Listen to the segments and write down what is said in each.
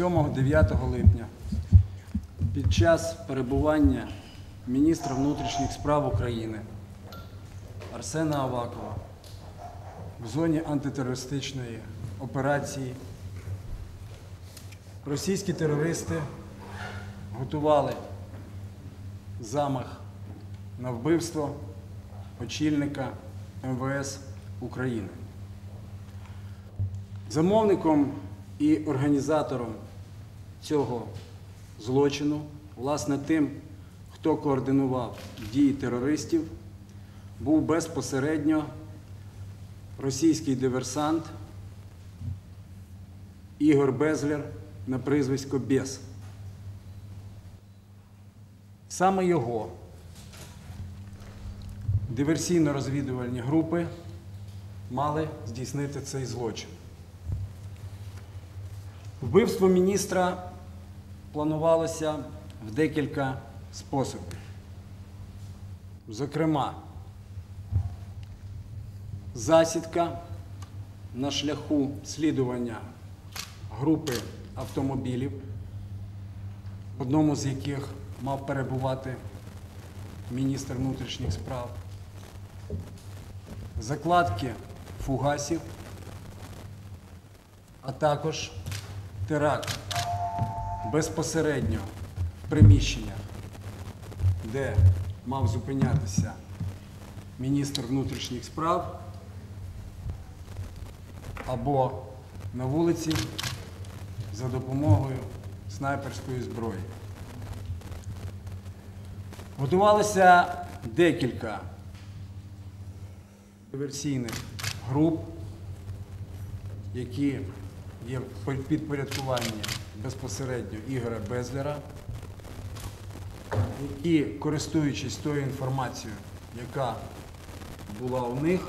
7-9 липня під час перебування міністра внутрішніх справ України Арсена Авакова в зоні антитерористичної операції російські терористи готували замах на вбивство очільника МВС України. Замовником і організатором цього злочину, власне, тим, хто координував дії терористів, був безпосередньо російський диверсант Ігор Безлер на прізвисько Бес. Саме його диверсійно-розвідувальні групи мали здійснити цей злочин. Вбивство міністра планувалося в декілька способів. Зокрема, засідка на шляху слідування групи автомобілів, в одному з яких мав перебувати міністр внутрішніх справ, закладки фугасів, а також теракт безпосередньо в приміщеннях, де мав зупинятися міністр внутрішніх справ або на вулиці за допомогою снайперської зброї. Готувалося декілька диверсійних груп, які є в підпорядкуванні безпосередньо Ігоря Безлера, які, користуючись тою інформацією, яка була у них,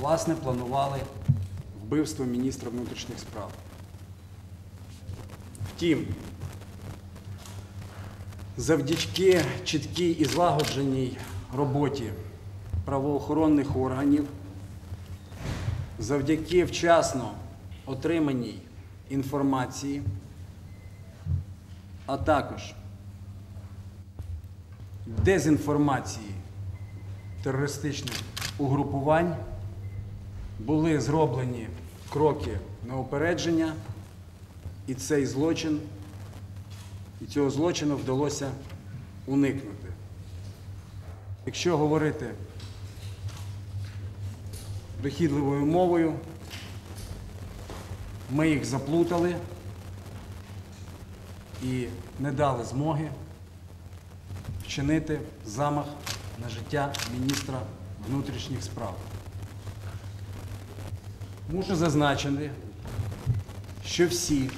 власне, планували вбивство міністра внутрішніх справ. Втім, завдячки чіткій і злагодженій роботі правоохоронних органів, завдяки вчасно отриманій інформації, а також дезінформації терористичних угрупувань були зроблені кроки на упередження, і цей злочин, і цього злочину вдалося уникнути. Якщо говорити дохідливою мовою, ми їх заплутали і не дали змоги вчинити замах на життя міністра внутрішніх справ. Мушу зазначити, що всі,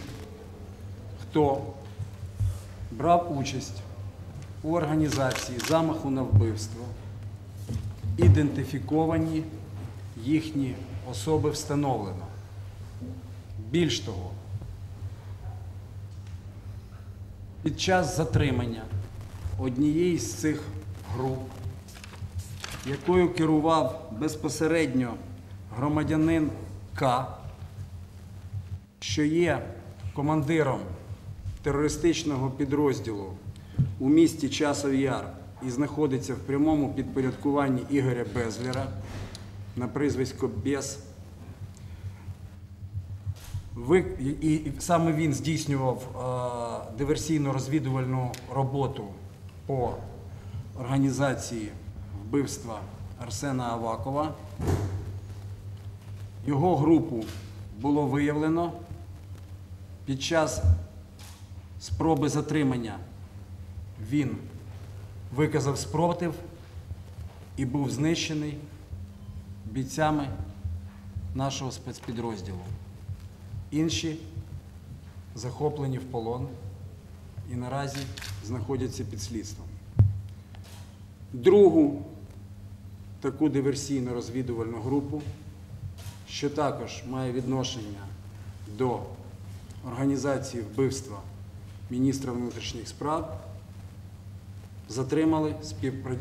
хто брав участь у організації замаху на вбивство, ідентифіковані, їхні особи встановлено. Більш того, під час затримання однієї з цих груп, якою керував безпосередньо громадянин К, що є командиром терористичного підрозділу у місті Часов Яр і знаходиться в прямому підпорядкуванні Ігоря Безлера на прізвисько Бес. І саме він здійснював е, диверсійно-розвідувальну роботу по організації вбивства Арсена Авакова. Його групу було виявлено під час спроби затримання. Він виказав спротив і був знищений бійцями нашого спецпідрозділу. Інші захоплені в полон і наразі знаходяться під слідством. Другу таку диверсійно-розвідувальну групу, що також має відношення до організації вбивства міністра внутрішніх справ, затримали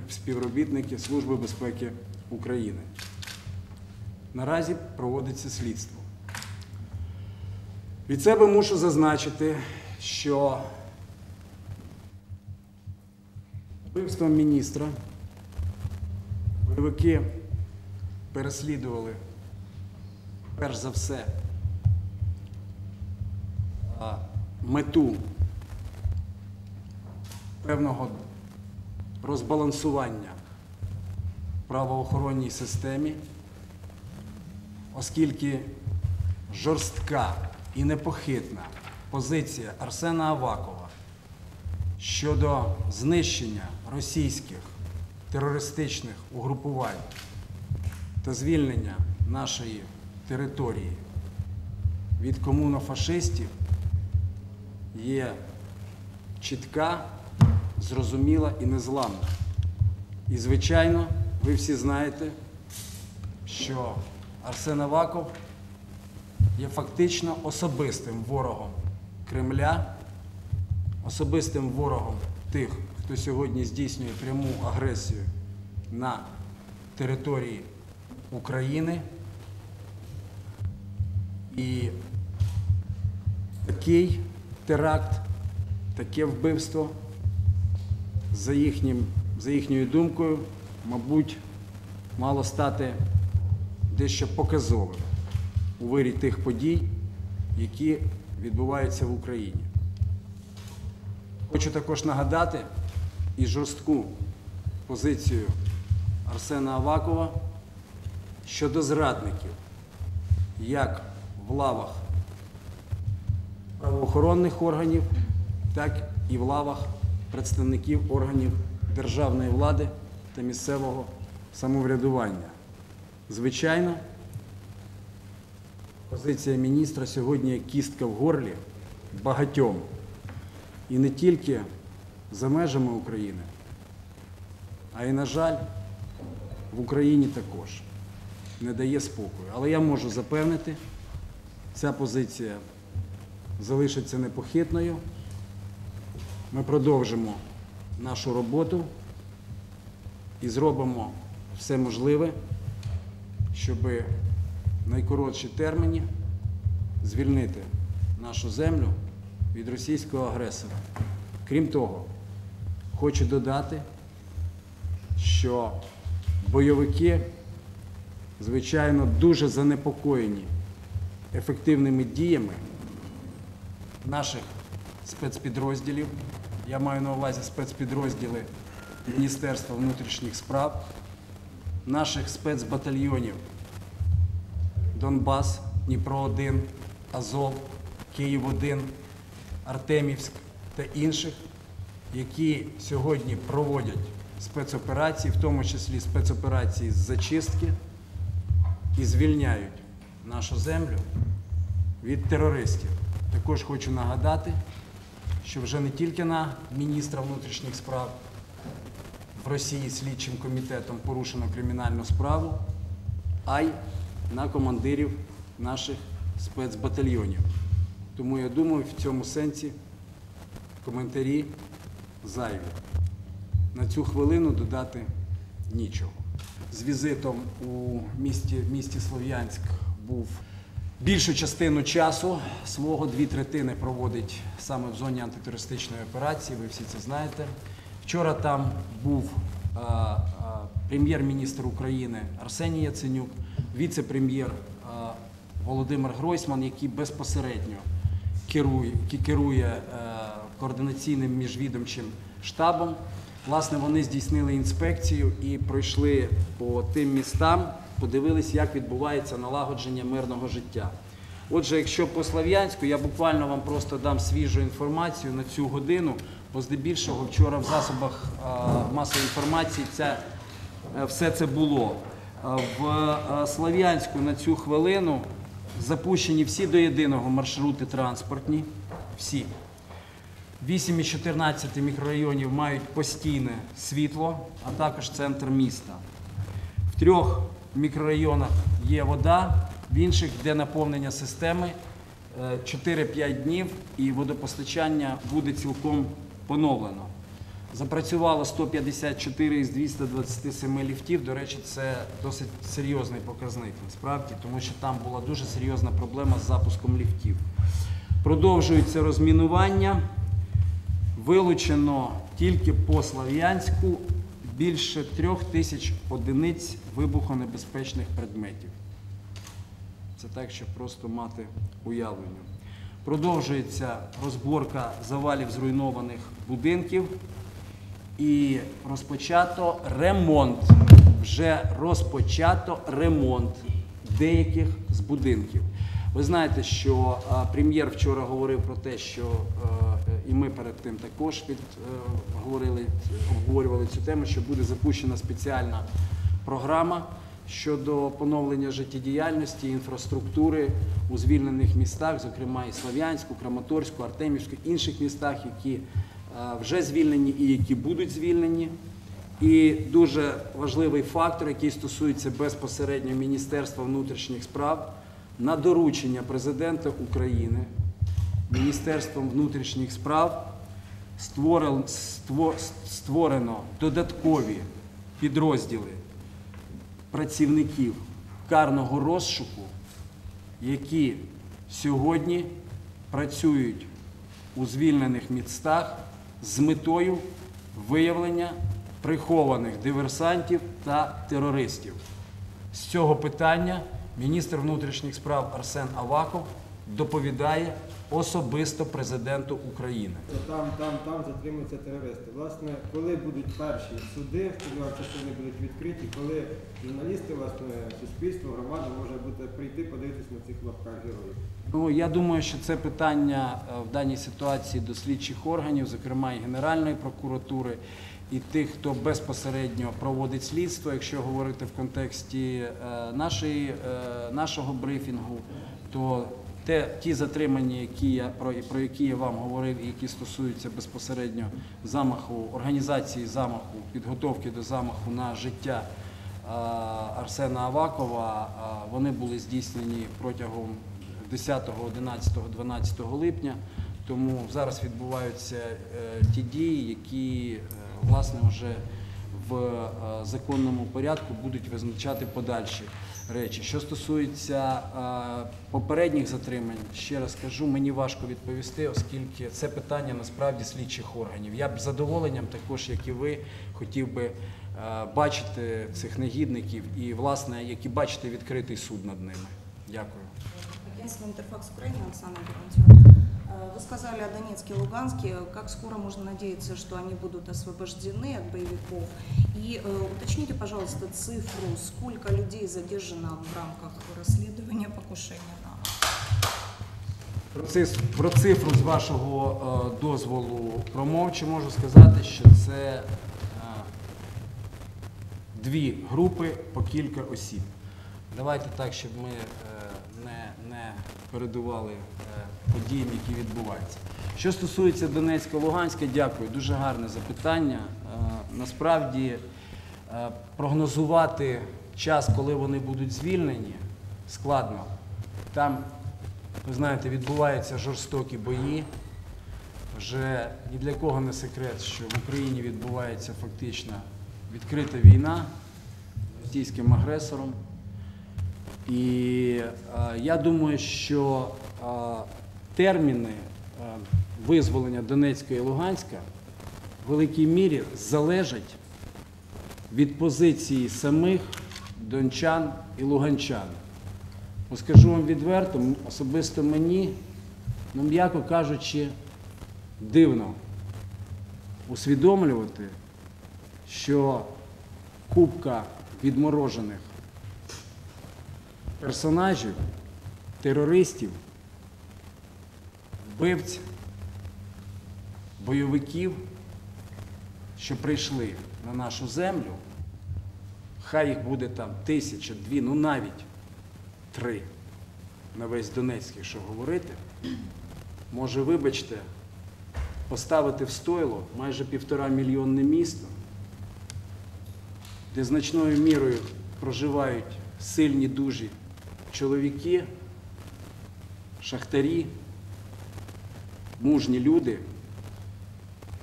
співробітники Служби безпеки України. Наразі проводиться слідство. Від себе мушу зазначити, що вбивством міністра бойовики переслідували перш за все мету певного розбалансування правоохоронній системі, оскільки жорстка і непохитна позиція Арсена Авакова щодо знищення російських терористичних угрупувань та звільнення нашої території від комунофашистів є чітка, зрозуміла і незламна. І, звичайно, ви всі знаєте, що Арсен Аваков є фактично особистим ворогом Кремля, особистим ворогом тих, хто сьогодні здійснює пряму агресію на території України. І такий теракт, таке вбивство, за, їхнім, за їхньою думкою, мабуть, мало стати дещо показовим у вирі тих подій, які відбуваються в Україні. Хочу також нагадати і жорстку позицію Арсена Авакова щодо зрадників, як в лавах правоохоронних органів, так і в лавах представників органів державної влади та місцевого самоврядування. Звичайно, позиція міністра сьогодні кістка в горлі багатьом. І не тільки за межами України, а й, на жаль, в Україні також не дає спокою. Але я можу запевнити, ця позиція залишиться непохитною. Ми продовжимо нашу роботу і зробимо все можливе, щоб в найкоротші терміні звільнити нашу землю від російського агресора. Крім того, хочу додати, що бойовики, звичайно, дуже занепокоєні ефективними діями наших спецпідрозділів. Я маю на увазі спецпідрозділи Міністерства внутрішніх справ, наших спецбатальйонів Донбас, Дніпро 1, Азов, Київ 1, Артемівськ та інших, які сьогодні проводять спецоперації, в тому числі спецоперації з зачистки, і звільняють нашу землю від терористів. Також хочу нагадати, що вже не тільки на міністра внутрішніх справ в Росії слідчим комітетом порушено кримінальну справу, а й на командирів наших спецбатальйонів. Тому я думаю, в цьому сенсі коментарі зайві. На цю хвилину додати нічого. З візитом у місті, місті Слов'янськ був більшу частину часу свого дві третини проводить саме в зоні антитерористичної операції. Ви всі це знаєте. Вчора там був а, а, прем'єр-міністр України Арсеній Яценюк, віце-прем'єр Володимир Гройсман, який безпосередньо керує, е, координаційним міжвідомчим штабом. Власне, вони здійснили інспекцію і пройшли по тим містам, подивились, як відбувається налагодження мирного життя. Отже, якщо по Слов'янську, я буквально вам просто дам свіжу інформацію на цю годину, бо здебільшого вчора в засобах е, масової інформації ця, е, все це було. Е, В е, Слов'янську на цю хвилину запущені всі до єдиного маршрути транспортні. Всі. 8 із 14 мікрорайонів мають постійне світло, а також центр міста. В трьох мікрорайонах є вода, в інших, де наповнення системи е, 4-5 днів і водопостачання буде цілком поновлено. Запрацювало 154 із 227 ліфтів. До речі, це досить серйозний показник насправді, тому що там була дуже серйозна проблема з запуском ліфтів. Продовжується розмінування. Вилучено тільки по Слов'янську більше трьох тисяч одиниць вибухонебезпечних предметів. Це так, щоб просто мати уявлення. Продовжується розборка завалів зруйнованих будинків і розпочато ремонт. Вже розпочато ремонт деяких з будинків. Ви знаєте, що а, прем'єр вчора говорив про те, що е, і ми перед тим також під, е, говорили, обговорювали цю тему, що буде запущена спеціальна програма щодо поновлення життєдіяльності, інфраструктури у звільнених містах, зокрема і Слов'янську, Краматорську, Артемівську, інших містах, які е, вже звільнені і які будуть звільнені. І дуже важливий фактор, який стосується безпосередньо Міністерства внутрішніх справ, на доручення президента України Міністерством внутрішніх справ створено, створено додаткові підрозділи працівників карного розшуку, які сьогодні працюють у звільнених містах з метою виявлення прихованих диверсантів та терористів. З цього питання міністр внутрішніх справ Арсен Аваков доповідає особисто президенту України. Там, там, там затримуються терористи. Власне, коли будуть перші суди, сподіваюся, що вони будуть відкриті, коли журналісти, власне, суспільство, громада може бути прийти, подивитися на цих лапках героїв. Ну, я думаю, що це питання е, в даній ситуації до слідчих органів, зокрема і Генеральної прокуратури, і тих, хто безпосередньо проводить слідство, якщо говорити в контексті е, нашої, е, нашого брифінгу, то те, ті затримані, які я, про, про які я вам говорив, і які стосуються безпосередньо замаху, організації замаху, підготовки до замаху на життя Арсена Авакова, вони були здійснені протягом 10, 11, 12 липня. Тому зараз відбуваються е, ті дії, які е, власне вже в е, законному порядку будуть визначати подальші речі. Що стосується е, попередніх затримань, ще раз кажу, мені важко відповісти, оскільки це питання насправді слідчих органів. Я б задоволенням, також як і ви, хотів би е, бачити цих негідників і, власне, як і бачити відкритий суд над ними. Дякую. Агентство Интерфакс Украины, Оксана Герантьева. Э, Вы сказали о Донецке и Луганске. Как скоро можно надеяться, что они будут освобождены от боевиков? И э, уточните, пожалуйста, цифру, сколько людей задержано в рамках расследования покушения на Про циф- Про цифру з вашого е, дозволу промовчу можу сказати, що це е, дві групи по кілька осіб. Давайте так, щоб ми е, не, передували е, подіям, які відбуваються. Що стосується Донецька, Луганська, дякую, дуже гарне запитання. Е, Насправді е, прогнозувати час, коли вони будуть звільнені, складно. Там ви знаєте, відбуваються жорстокі бої. Вже ні для кого не секрет, що в Україні відбувається фактично відкрита війна російським агресором. І е, я думаю, що е, терміни е, визволення Донецька і Луганська в великій мірі залежать від позиції самих дончан і луганчан. Бо скажу вам відверто, особисто мені, ну м'яко кажучи, дивно усвідомлювати, що купка відморожених персонажів, терористів, вбивць, бойовиків, що прийшли на нашу землю, хай їх буде там тисяча, дві, ну навіть три. На весь Донецьк, якщо говорити, може, вибачте, поставити в стойло майже півтора мільйонне місто, де значною мірою проживають сильні дужі чоловіки, шахтарі, мужні люди.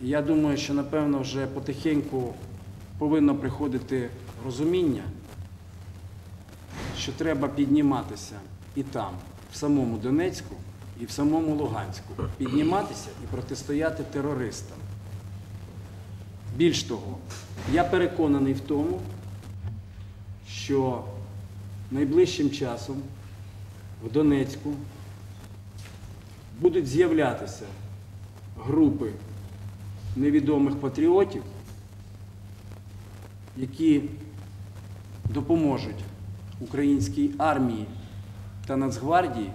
І я думаю, що напевно вже потихеньку повинно приходити розуміння, що треба підніматися і там, в самому Донецьку, і в самому Луганську підніматися і протистояти терористам. Більш того, я переконаний в тому, що найближчим часом в Донецьку будуть з'являтися групи невідомих патріотів, які допоможуть українській армії та Нацгвардії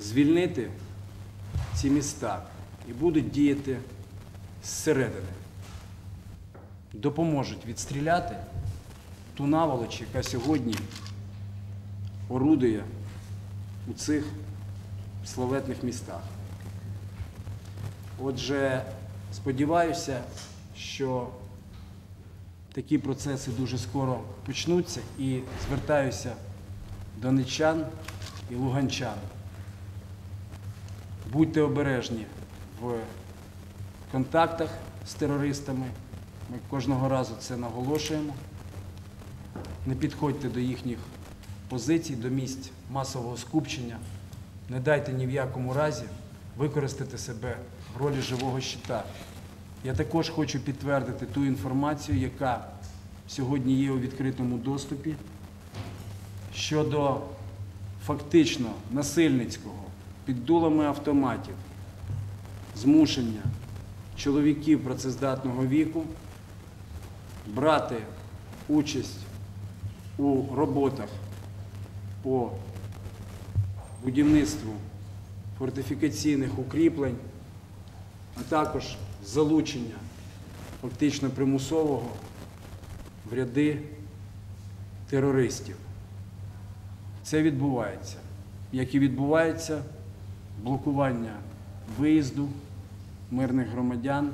звільнити ці міста і будуть діяти зсередини. Допоможуть відстріляти ту наволоч, яка сьогодні орудує у цих славетних містах. Отже, сподіваюся, що такі процеси дуже скоро почнуться і звертаюся до нечан і луганчан. Будьте обережні в контактах з терористами. Ми кожного разу це наголошуємо. Не підходьте до їхніх позицій, до місць масового скупчення. Не дайте ні в якому разі використати себе в ролі живого щита. Я також хочу підтвердити ту інформацію, яка сьогодні є у відкритому доступі щодо фактично насильницького під дулами автоматів змушення чоловіків працездатного віку брати участь у роботах по будівництву фортифікаційних укріплень, а також залучення фактично примусового в ряди терористів. Це відбувається, як і відбувається блокування виїзду мирних громадян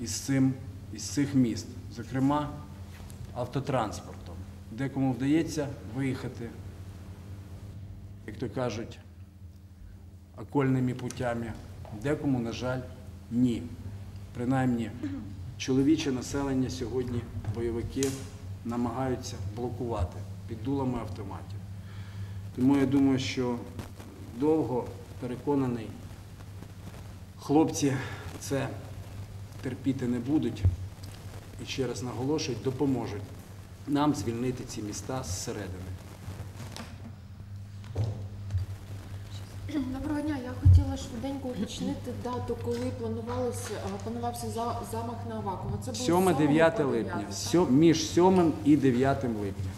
із, цим, із цих міст, зокрема автотранспортом. Декому вдається виїхати, як то кажуть, окольними путями, декому, на жаль, ні. Принаймні, чоловіче населення сьогодні бойовики намагаються блокувати під дулами автоматів. Тому я думаю, що довго переконаний, хлопці це терпіти не будуть і ще раз наголошують, допоможуть нам звільнити ці міста зсередини. Доброго дня. Я хотіла швиденько уточнити дату, коли планувався замах на Авакова. Це було 7-9 липня, 9, між 7 і 9 липня.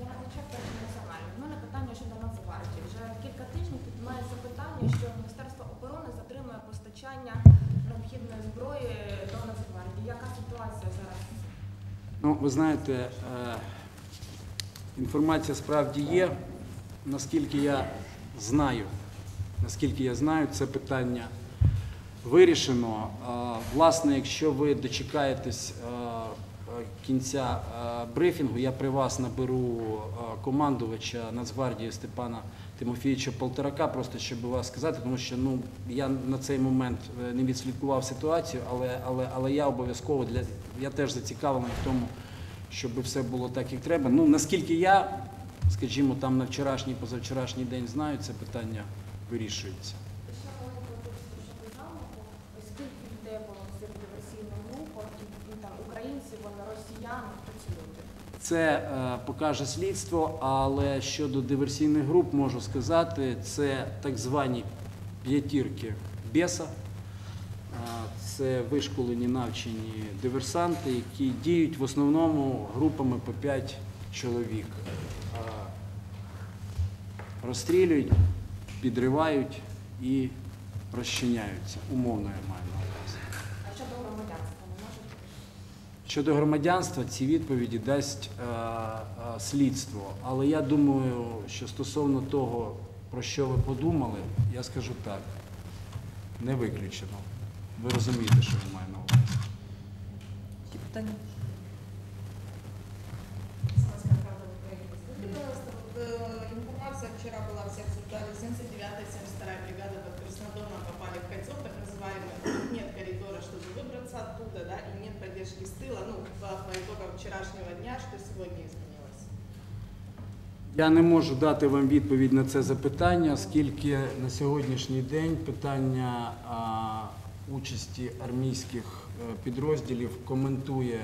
Я почав персонально. У мене питання щодо Нацгвардії. Вже кілька тижнів піднімається питання, що Міністерство оборони затримує постачання необхідної зброї до Нацгвардії. Яка ситуація зараз? Ну, ви знаєте, е, інформація справді є. Наскільки я знаю, наскільки я знаю, це питання вирішено. Е, Власне, якщо ви дочекаєтесь е, кінця брифінгу, я при вас наберу командувача Нацгвардії Степана Тимофійовича Полторака, просто щоб вас сказати, тому що ну, я на цей момент не відслідкував ситуацію, але, але, але я обов'язково для я теж зацікавлений в тому, щоб все було так, як треба. Ну наскільки я, скажімо, там на вчорашній, позавчорашній день знаю, це питання вирішується. Це е, покаже слідство, але щодо диверсійних груп можу сказати, це так звані п'ятірки Беса. Це вишколені навчені диверсанти, які діють в основному групами по 5 чоловік. Розстрілюють, підривають і розчиняються. Умовно я маю на увазі. А щодо громадянства, не можете? Щодо громадянства, ці відповіді дасть е, е, слідство. Але я думаю, що стосовно того, про що ви подумали, я скажу так: не виключено. Ви розумієте, що я маю на увазі. Які питання? Скажите, пожалуйста, вот, э, информация вчера была, все обсуждали, 79-я, 72-я бригада под Краснодоном попали в кольцо, так называемое, нет коридора, чтобы выбраться оттуда, да, и нет поддержки с тыла, ну, по, по итогам вчерашнего дня, что сегодня изменилось. Я не можу дати вам відповідь на це запитання, оскільки на сьогоднішній день питання а, участі армійських е, підрозділів коментує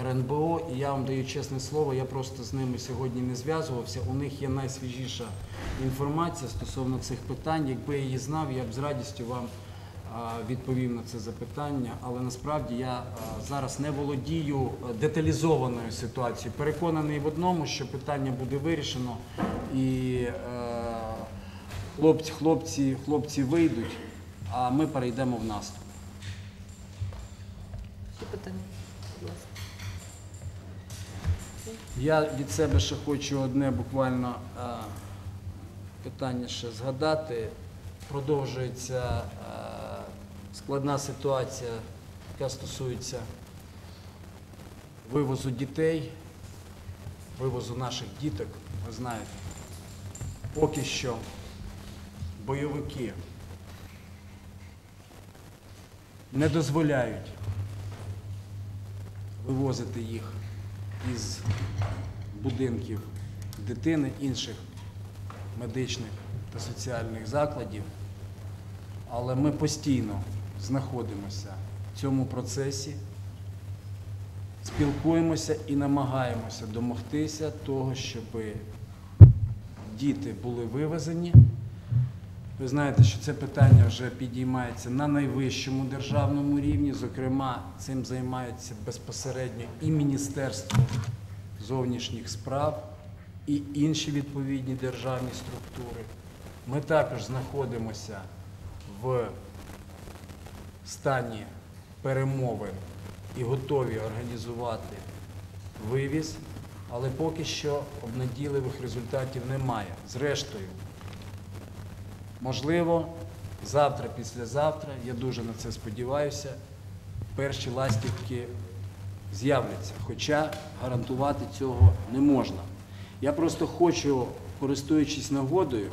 РНБО, і я вам даю чесне слово, я просто з ними сьогодні не зв'язувався. У них є найсвіжіша інформація стосовно цих питань. Якби я її знав, я б з радістю вам відповів на це запитання, але насправді я зараз не володію е, деталізованою ситуацією. Переконаний в одному, що питання буде вирішено, і е, хлопці, хлопці, хлопці вийдуть, а ми перейдемо в наступ. Ще питання? Будь ласка. Я від себе ще хочу одне буквально е, питання ще згадати. Продовжується е, складна ситуація, яка стосується вивозу дітей, вивозу наших діток. Ви знаєте, поки що бойовики не дозволяють вивозити їх із будинків дитини інших медичних та соціальних закладів, але ми постійно знаходимося в цьому процесі, спілкуємося і намагаємося домогтися того, щоб діти були вивезені. Ви знаєте, що це питання вже підіймається на найвищому державному рівні. Зокрема, цим займається безпосередньо і Міністерство зовнішніх справ, і інші відповідні державні структури. Ми також знаходимося в стані перемовин і готові організувати вивіз, але поки що обнадійливих результатів немає. Зрештою, Можливо, завтра, післязавтра, я дуже на це сподіваюся, перші ластівки з'являться, хоча гарантувати цього не можна. Я просто хочу, користуючись нагодою,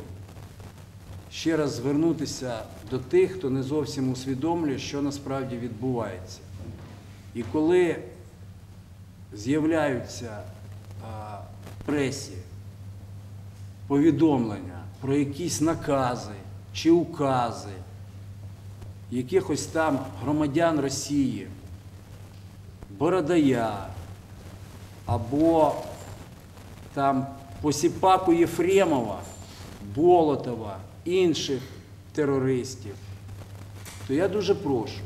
ще раз звернутися до тих, хто не зовсім усвідомлює, що насправді відбувається. І коли з'являються в пресі повідомлення про якісь накази чи укази якихось там громадян Росії, Бородая або там Посіпаку Єфремова, Болотова, інших терористів, то я дуже прошу,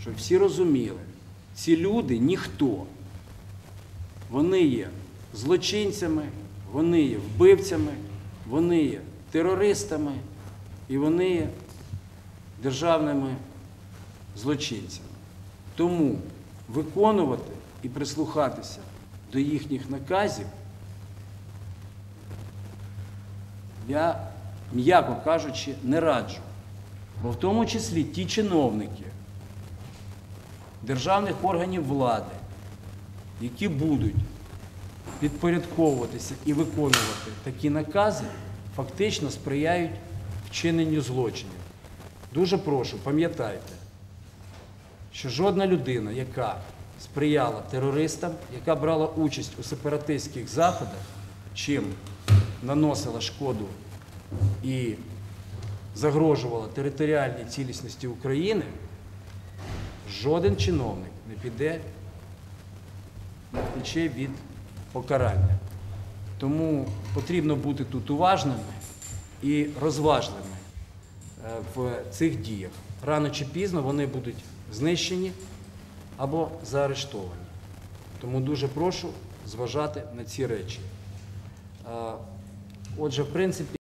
щоб всі розуміли, ці люди ніхто. Вони є злочинцями, вони є вбивцями, вони є терористами і вони державними злочинцями. Тому виконувати і прислухатися до їхніх наказів я, м'яко кажучи, не раджу. Бо в тому числі ті чиновники державних органів влади, які будуть підпорядковуватися і виконувати такі накази, фактично сприяють вчиненню злочинів. Дуже прошу, пам'ятайте, що жодна людина, яка сприяла терористам, яка брала участь у сепаратистських заходах, чим наносила шкоду і загрожувала територіальній цілісності України, жоден чиновник не піде, не втече від покарання. Тому потрібно бути тут уважними і розважливими е, в цих діях. Рано чи пізно вони будуть знищені або заарештовані. Тому дуже прошу зважати на ці речі. Е, Отже, в принципі,